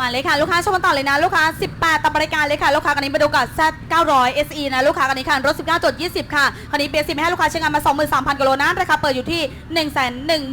มาเลยค่ะลูกค้าชมกันต่อเลยนะลูกค้า 18ตับบริการเลยค่ะลูกค้าคันนี้มาดูกับ Z 900 SE นะลูกค้าคันนี้ค่ะรถ 19จด20 ค่ะคันนี้เปียสิให้ลูกค้าใช้งานมา 23,000กิโลนะราคาเปิดอยู่ที่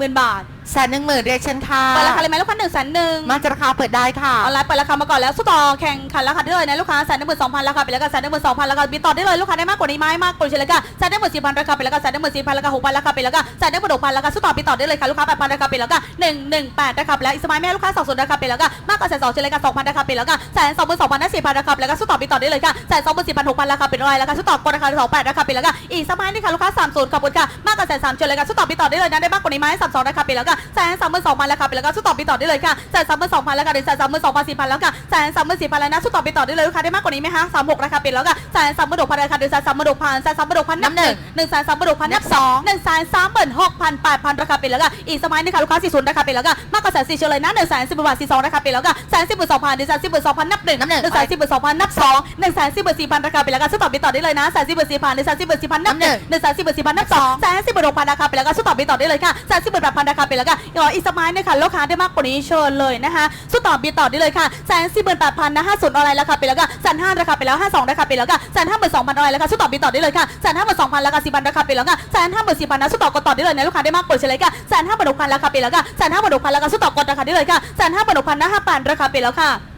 110,000 บาทแสนหนึ่งหมื่นเรียกเชิญค่ะเปิดราคาเลยไหมลูกค้า1 1 0 0 0มาจะราคาเปิดได้ค่ะออนไลน์เปิดราคามาก่อนแล้วสุดต่อแข่งขันราคาได้เลยนะลูกค้าแสนหนึ่งหมื่นสองพันราคาไปแล้วก็แสนหนึ่งหมื่นสองพันราคาบิดต่อได้เลยลูกค้าได้มากกว่านี้ไหมมากกว่านี้เลยค่ะแสนหนึ่งหมื่นสี่พันราคาไปแล้วก็แสนหนึ่งหมื่นสี่พันราคาหกพันราคาไปแล้วก็แสนหนึ่งหมื่นหกพันราคาสุดต่อบิดต่อได้เลยค่ะลูกค้าแปดพันราคาไปแล้วก็หนึ่งหนึ่งแปดราคาไปแล้วอีกสมัยแม่ลูกค้าสองส่วนราคาไปแล้วก็มากกว่าแสนสองเฉลี่ยกันสองพันราคาไปแล้วก็แสนสองหมื่นสองพันห้าสี่พันราคาไปแล้วก็สุดต่อบิดต่อได้เลยค่ะแสนสองหมื่นสี่พันหกพันราคาเป็นอะไรราคาสุดต่อกดราคาสองแปดราคาไปแล้วก็อีกสมัยนี่ค่ะลูกค้าสามศูนย์ขอบคุณค่ะมากกว่าแสนสามเฉลี่ยกันสุดต่อบิดต่อได้เลยนะได้มากกว่านี้ไหมสามสองราคาไปแล้วก็แสนสามหมื่นสองพันราคาไปแล้วก็สุดต่อบิดต่อได้เลยค่ะแสนสามหมื่นสองพันราคาถึงแสนสามหมื่นสองพันสี่พันแล้วค่ะแสนสามหมื่นสี่พันแล้วนะสุดต่อบิดต่อได้เลยลูกค้าได้มากกว่านี้ไหมคะสามหกราคาเป็นแล้วก็แสนสามหมื่นหกพันราคาถึงแสนสามหมื่นหกพันแสนสามหมื่นหกพันนับหนึ่งหนึ่งแสนสามหมื่นหกพันนับสองหนึ่งแสนสามหมื่นหกพันแปดพันราคาเป็นแล้วก็อีกสมัยนี่ค่ะลูกค้าสี่ศูนย์ราคาเป็นแล้วก็มากกว่าแสนสี่เฉลยนะหนึ่งแสนสิบบาทสี่สองราคาเป็นแล้วก็แสนสิบหมื่นสองพันหนึ่งแสนสิบหมื่นสองพันนับหนึ่งนับหนึ่งหนึ่งแสนสิบหมื่นสองพันนับสองหนึ่งแสนสิบหมื่นสี่พันราคาเป็นแล้วก็สุดต่อบิดต่อได้เลยนะแสนสิบหมื่นสี่พันหนึ่งแสนสิบหมื่นสี่พันนับหนึ่งหนึ่งแสนสิบหมื่นสี่พันนับสองแสนสิบหมื่นหกพันราคาเป็นแล้วก็สุดต่อบิดต่อได้เลยค่ะแสนสิบหมื่นแปดพันราคาเป็นแล้วก็อีกสมัยนี่ค่ะลูกค้าได้มากกว่านี้เชิญเลยนะคะสุดต่อบีต่อได้เลยค่ะแสนสี่หมื่นแปดพันนะห้าศูนย์อะไรราคาไปแล้วก็แสนห้าราคาไปแล้วห้าสองราคาไปแล้วก็แสนห้าหมื่นสองพันอะไรราคาสุดต่อบีต่อได้เลยค่ะแสนห้าหมื่นสองพันราคาสี่พันราคาไปแล้วก็แสนห้าหมื่นสี่พันนะสุดต่อกดต่อได้เลยนะลูกค้าได้มากกว่าเฉลยค่ะแสนห้าหมื่นหกพันราคาไปแล้วก็แสนห้าหมื่นหกพันราคาสุดต่อกดราคาได้เลยค่ะแสนห้าหมื่นหกพันนะห้าพันราคาไปแล้วค่ะ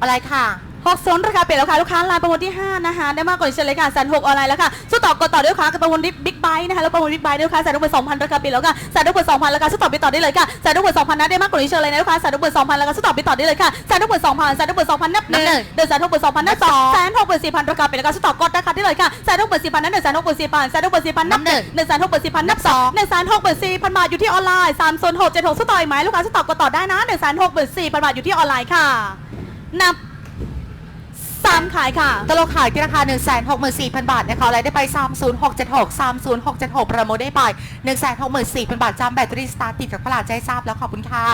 อะไรค่ะหกโซนราคาเปลี่ยนแล้วค่ะลูกค้าไลน์ประมูลที่ 5 นะคะ ได้มากกว่าเฉลยค่ะแสนหกออนไลน์แล้วค่ะสู้ต่อกดต่อด้วยค่ะกับประมูลบิ๊กไบค์นะคะแล้วประมูลบิ๊กไบค์ด้วยค่ะแสนหกหมื่นสองพันราคาเปลี่ยนแล้วค่ะแสนหกหมื่นสองพันราคาสู้ต่อไปต่อได้เลยค่ะแสนหกหมื่นสองพันนะได้มากกว่านี้เฉลยนะลูกค้าแสนหกหมื่นสองพันราคาสู้ต่อไปต่อได้เลยค่ะแสนหกหมื่นสองพันแสนหกหมื่นสองพันนับหนึ่งนับหนึ่งเดือนแสนหกหมื่นสองพันนับสองแสนหกหมื่นสี่พันราคาเปลี่ยนแล้วค่ะสู้ต่อกดราคาได้เลยค่ะแสนหกหมื่นสี่พันนับหนึ่งแสนหกหมื่นสี่พันแสนหกหมื่นสี่พันนับหนึ่งหนึ่งแสนหกหมื่นสี่พันนับสองหนึ่งแสนหกหมื่นสี่พันบาทอยู่ที่ออนไลน์สามโซนหกเจ็ดหกสู้ต่ออีกไหมลูกค้าสู้ต่อกดต่อได้นะหนึ่งแสนหกหมื่นสี่พันบาทอยู่ที่ออนไลน์ค่ะ นับสามขายค่ะ ตลกขายที่ราคา 1 6 4 0 0 0 บาทนะคะรายได้ไป 30676 30676 ประโมทได้ไป 1 6 4 0 0 0 บาทจำแบตเตอรี่สตาร์ทติดจากพลาดใจทราบแล้วขอบคุณค่ะ